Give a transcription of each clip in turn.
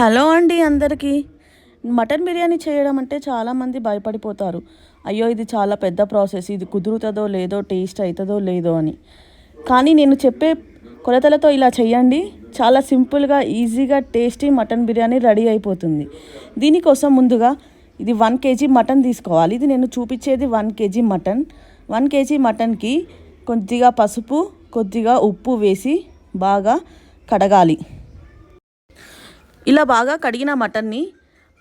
Hello అండి అందరికీ. Mutton biryani చేయడం అంటే చాలామంది భయపడిపోతారు. అయ్యో ఇది చాలా పెద్ద ప్రాసెస్. ఇది కుదురుతుందో లేదో టేస్ట్ అవుతుందో లేదో అని. కానీ నేను చెప్పే కొలతలతో ఇలా చేయండి చాలా సింపుల్గా ఈజీగా టేస్టీ మటన్ బిర్యానీ రెడీ అయిపోతుంది. దీనికోసం ముందుగా ఇది వన్ కేజీ మటన్ తీసుకోవాలి. ఇది నేను చూపించేది one KG mutton. One KG మటన్కి కొద్దిగా పసుపు కొద్దిగా ఉప్పు వేసి బాగా కడగాలి. ఇలా బాగా కడిగిన మటన్ని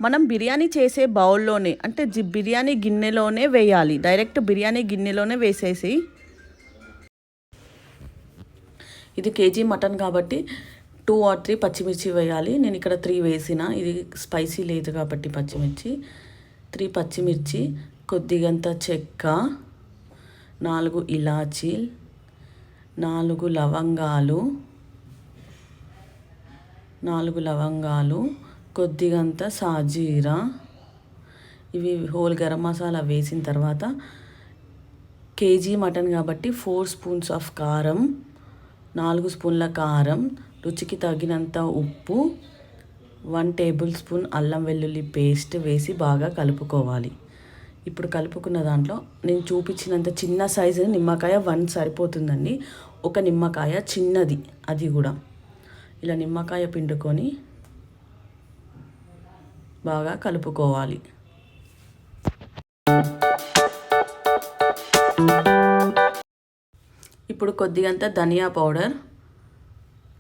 మనం బిర్యానీ చేసే బౌల్లోనే అంటే జి బిర్యానీ గిన్నెలోనే వేయాలి. డైరెక్ట్ బిర్యానీ గిన్నెలోనే వేసేసి ఇది కేజీ మటన్ కాబట్టి టూ ఆర్ త్రీ పచ్చిమిర్చి వేయాలి. నేను ఇక్కడ త్రీ వేసిన. ఇది స్పైసీ లేదు కాబట్టి పచ్చిమిర్చి. త్రీ పచ్చిమిర్చి కొద్దిగంత చెక్క నాలుగు ఇలాచీ నాలుగు లవంగాలు నాలుగు లవంగాలు కొద్దిగంత సాజీరా. ఇవి హోల్ గరం మసాలా వేసిన తర్వాత కేజీ మటన్ కాబట్టి ఫోర్ స్పూన్స్ ఆఫ్ కారం నాలుగు స్పూన్ల కారం రుచికి తగినంత ఉప్పు వన్ టేబుల్ స్పూన్ అల్లం వెల్లుల్లి పేస్ట్ వేసి బాగా కలుపుకోవాలి. ఇప్పుడు కలుపుకున్న దాంట్లో నేను చూపించినంత చిన్న సైజు నిమ్మకాయ వన్ సరిపోతుందండి. ఒక నిమ్మకాయ చిన్నది అది కూడా. ఇలా నిమ్మకాయ పిండుకొని బాగా కలుపుకోవాలి. ఇప్పుడు కొద్దిగంత ధనియా పౌడర్.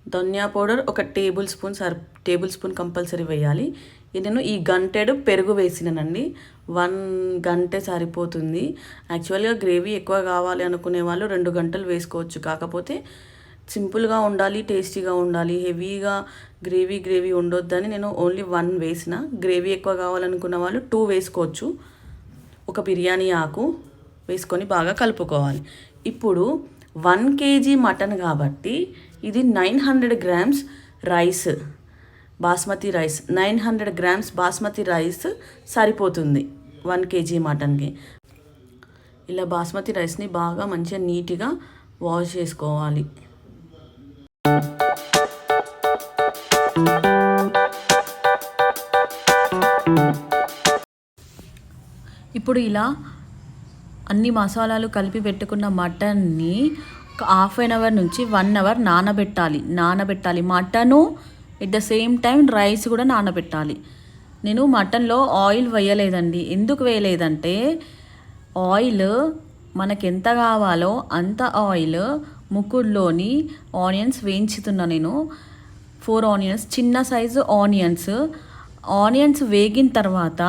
ధనియా పౌడర్ ఒక tablespoon sir tablespoon compulsory వేయాలి. నేను ఈ గంటెడు పెరుగు వేసినానండి. వన్ గంటే సరిపోతుంది. యాక్చువల్గా గ్రేవీ ఎక్కువ కావాలి అనుకునే వాళ్ళు రెండు గంటలు వేసుకోవచ్చు. కాకపోతే సింపుల్గా ఉండాలి టేస్టీగా ఉండాలి. హెవీగా గ్రేవీ గ్రేవీ ఉండొద్దని నేను ఓన్లీ వన్ వేసిన. గ్రేవీ ఎక్కువ కావాలనుకున్న వాళ్ళు టూ వేసుకోవచ్చు. ఒక బిర్యానీ ఆకు వేసుకొని బాగా కలుపుకోవాలి. ఇప్పుడు వన్ కేజీ మటన్ కాబట్టి ఇది nine hundred grams rice basmati rice. Nine hundred grams basmati rice సరిపోతుంది వన్ కేజీ మటన్కి. ఇలా బాస్మతి రైస్ని బాగా మంచిగా నీట్గా వాష్ చేసుకోవాలి. ఇప్పుడు ఇలా అన్ని మసాలాలు కలిపి పెట్టుకున్న మటన్ని ఒక హాఫ్ అన్ అవర్ నుంచి వన్ అవర్ నానబెట్టాలి. నానబెట్టాలి. Mutton at the same time rice కూడా నానబెట్టాలి. నేను మటన్లో ఆయిల్ వేయలేదండి. ఎందుకు వేయలేదంటే ఆయిల్ మనకు ఎంత కావాలో అంత ఆయిల్ ముక్కుడులోని ఆనియన్స్ వేయించుతున్నా నేను. ఫోర్ ఆనియన్స్ చిన్న సైజు ఆనియన్స్. ఆనియన్స్ వేగిన తర్వాత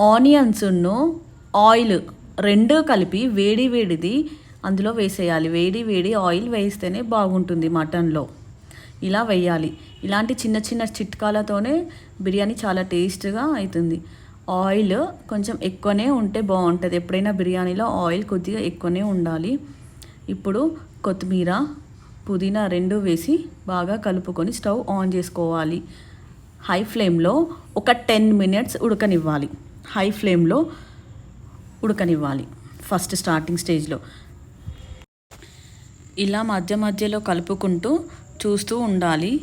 ఆనియన్స్ను ఆయిల్ రెండు కలిపి వేడి వేడిది అందులో వేసేయాలి. వేడి వేడి ఆయిల్ వేస్తేనే బాగుంటుంది మటన్లో. ఇలా వేయాలి. ఇలాంటి చిన్న చిన్న చిట్కాలతోనే బిర్యానీ చాలా టేస్ట్గా అవుతుంది ఆయిల్ కొంచెం ఎక్కువనే ఉంటే బాగుంటుంది. ఎప్పుడైనా బిర్యానీలో ఆయిల్ కొద్దిగా ఎక్కువనే ఉండాలి. ఇప్పుడు కొత్తిమీర పుదీనా రెండు వేసి బాగా కలుపుకొని స్టవ్ ఆన్ చేసుకోవాలి. హై ఫ్లేమ్లో ఒక టెన్ మినిట్స్ ఉడకనివ్వాలి. హై ఫ్లేమ్లో ఉడకనివ్వాలి. ఫస్ట్ స్టార్టింగ్ స్టేజ్లో. ఇలా మధ్య మధ్యలో కలుపుకుంటూ చూస్తూ ఉండాలి.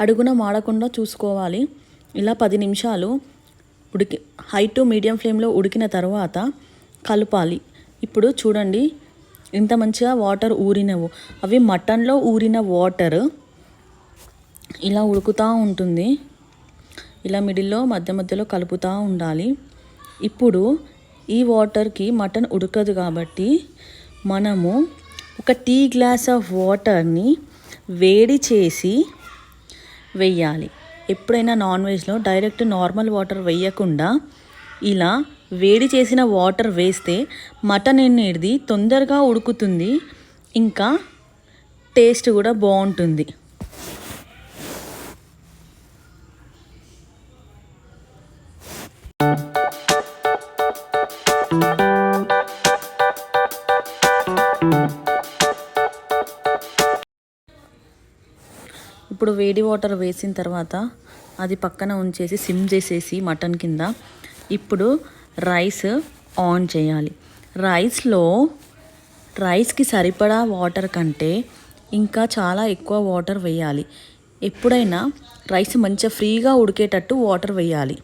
అడుగున మాడకుండా చూసుకోవాలి. ఇలా పది నిమిషాలు ఉడికి హై టు మీడియం ఫ్లేమ్లో ఉడికిన తర్వాత కలపాలి. ఇప్పుడు చూడండి ఇంత మంచిగా వాటర్ ఊరినవు. అవి మటన్లో ఊరిన వాటర్ ఇలా ఉడుకుతూ ఉంటుంది. ఇలా మిడిల్లో మధ్య మధ్యలో కలుపుతూ ఉండాలి. ఇప్పుడు ఈ వాటర్కి మటన్ ఉడకదు కాబట్టి మనము ఒక టీ గ్లాస్ ఆఫ్ వాటర్ని వేడి చేసి వెయ్యాలి ఎప్పుడైనా నాన్ వెజ్లో డైరెక్ట్ నార్మల్ వాటర్ వేయకుండా ఇలా వేడి చేసిన వాటర్ వేస్తే మటన్ అనేది తొందరగా ఉడుకుతుంది ఇంకా టేస్ట్ కూడా బాగుంటుంది. ఇప్పుడు వేడి వాటర్ వేసిన తర్వాత అది పక్కన ఉంచేసి సిమ్ చేసేసి మటన్ కింద ఇప్పుడు రైస్ ఆన్ చేయాలి. రైస్లో రైస్కి సరిపడా వాటర్ కంటే ఇంకా చాలా ఎక్కువ వాటర్ వేయాలి. ఎప్పుడైనా రైస్ మంచిగా ఫ్రీగా ఉడికేటట్టు వాటర్ వేయాలి.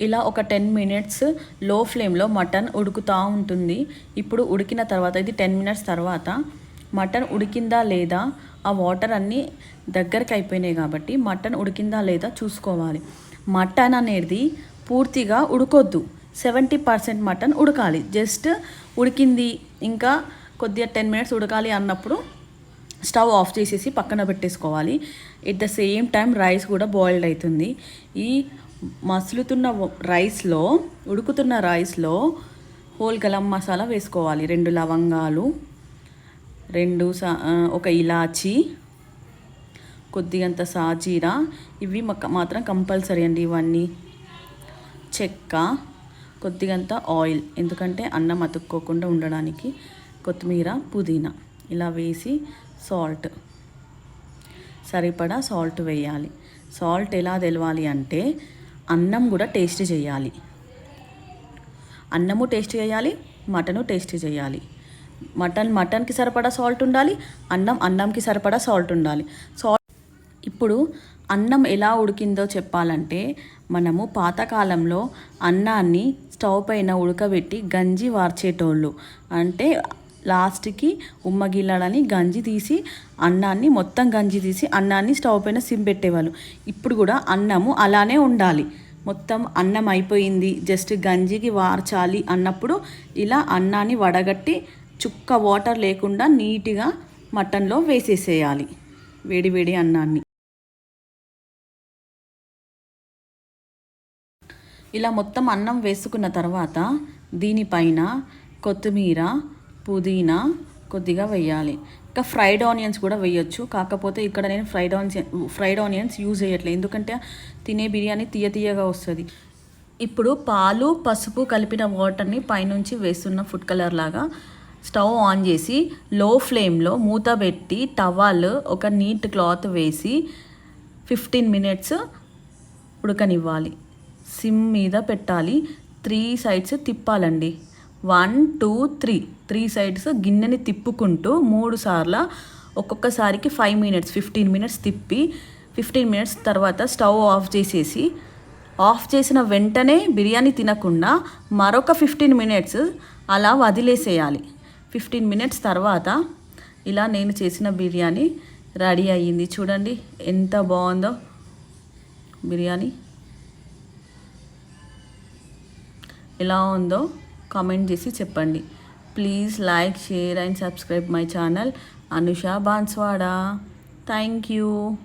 ఇలా ఒక టెన్ మినిట్స్లో ఫ్లేమ్లో మటన్ ఉడుకుతూ ఉంటుంది. ఇప్పుడు ఉడికిన తర్వాత ఇది టెన్ మినిట్స్ తర్వాత మటన్ ఉడికిందా లేదా ఆ వాటర్ అన్నీ దగ్గరికి అయిపోయినాయి కాబట్టి మటన్ ఉడికిందా లేదా చూసుకోవాలి. మటన్ అనేది పూర్తిగా ఉడకొద్దు. సెవెంటీ పర్సెంట్ మటన్ ఉడకాలి. జస్ట్ ఉడికింది ఇంకా కొద్దిగా టెన్ మినిట్స్ ఉడకాలి అన్నప్పుడు స్టవ్ ఆఫ్ చేసేసి పక్కన పెట్టేసుకోవాలి. At the same time rice కూడా బాయిల్డ్ అవుతుంది. ఈ మసులుతున్న రైస్లో ఉడుకుతున్న రైస్లో హోల్ గలం మసాలా వేసుకోవాలి. రెండు లవంగాలు రెండు సా ఒక ఇలాచి కొద్దిగంత సాజీరా. ఇవి మాత్రం కంపల్సరీ అండి ఇవన్నీ. చెక్క కొద్దిగంత ఆయిల్. ఎందుకంటే అన్నం అతుక్కోకుండా ఉండడానికి కొత్తిమీర పుదీనా ఇలా వేసి సాల్ట్. సరిపడా సాల్ట్ వేయాలి. సాల్ట్ ఎలా తెలవాలి అంటే అన్నం కూడా టేస్ట్ చేయాలి. అన్నము టేస్ట్ చేయాలి మటను టేస్ట్ చేయాలి. మటన్ మటన్కి సరిపడా సాల్ట్ ఉండాలి అన్నం అన్నంకి సరిపడా సాల్ట్ ఉండాలి. సాల్ట్ ఇప్పుడు అన్నం ఎలా ఉడికిందో చెప్పాలంటే మనము పాతకాలంలో అన్నాన్ని స్టవ్ పైన ఉడకబెట్టి గంజి వార్చేటోళ్ళు. అంటే లాస్ట్కి ఉమ్మగిల్లడని గంజి తీసి అన్నాన్ని మొత్తం గంజి తీసి అన్నాన్ని స్టవ్ పైన సిమ్ పెట్టేవాళ్ళు. ఇప్పుడు కూడా అన్నము అలానే ఉండాలి. మొత్తం అన్నం అయిపోయింది జస్ట్ గంజికి వార్చాలి అన్నప్పుడు ఇలా అన్నాన్ని వడగట్టి చుక్క వాటర్ లేకుండా నీట్గా మటన్లో వేసేసేయాలి. వేడి వేడి అన్నాన్ని. ఇలా మొత్తం అన్నం వేసుకున్న తర్వాత దీనిపైన కొత్తిమీర పుదీనా కొద్దిగా వేయాలి. ఇంకా ఫ్రైడ్ ఆనియన్స్ కూడా వేయొచ్చు. కాకపోతే ఇక్కడ నేను fried onions fried onions use చేయట్లేదు. ఎందుకంటే తినే బిర్యానీ తీయ తీయగా వస్తుంది. ఇప్పుడు పాలు పసుపు కలిపిన వాటర్ని పైనుంచి వేస్తున్న ఫుడ్ కలర్ లాగా స్టవ్ ఆన్ చేసి లో ఫ్లేమ్లో మూత పెట్టి టవాల్ ఒక నీట్ క్లాత్ వేసి ఫిఫ్టీన్ మినిట్స్ ఉడకనివ్వాలి. సిమ్ మీద పెట్టాలి. Three sides తిప్పాలండి. One two three. Three sides గిన్నెని తిప్పుకుంటూ మూడు సార్లు ఒక్కొక్కసారికి ఫైవ్ మినిట్స్ ఫిఫ్టీన్ మినిట్స్ తిప్పి ఫిఫ్టీన్ మినిట్స్ తర్వాత స్టవ్ ఆఫ్ చేసేసి ఆఫ్ చేసిన వెంటనే బిర్యానీ తినకుండా మరొక ఫిఫ్టీన్ మినిట్స్ అలా వదిలేసేయాలి. ఫిఫ్టీన్ మినిట్స్ తర్వాత ఇలా నేను చేసిన బిర్యానీ రెడీ అయ్యింది. చూడండి ఎంత బాగుందో బిర్యానీ. ఎలా ఉందో కామెంట్ చేసి చెప్పండి. Please like share and subscribe my channel. Anusha Banswada. Thank you.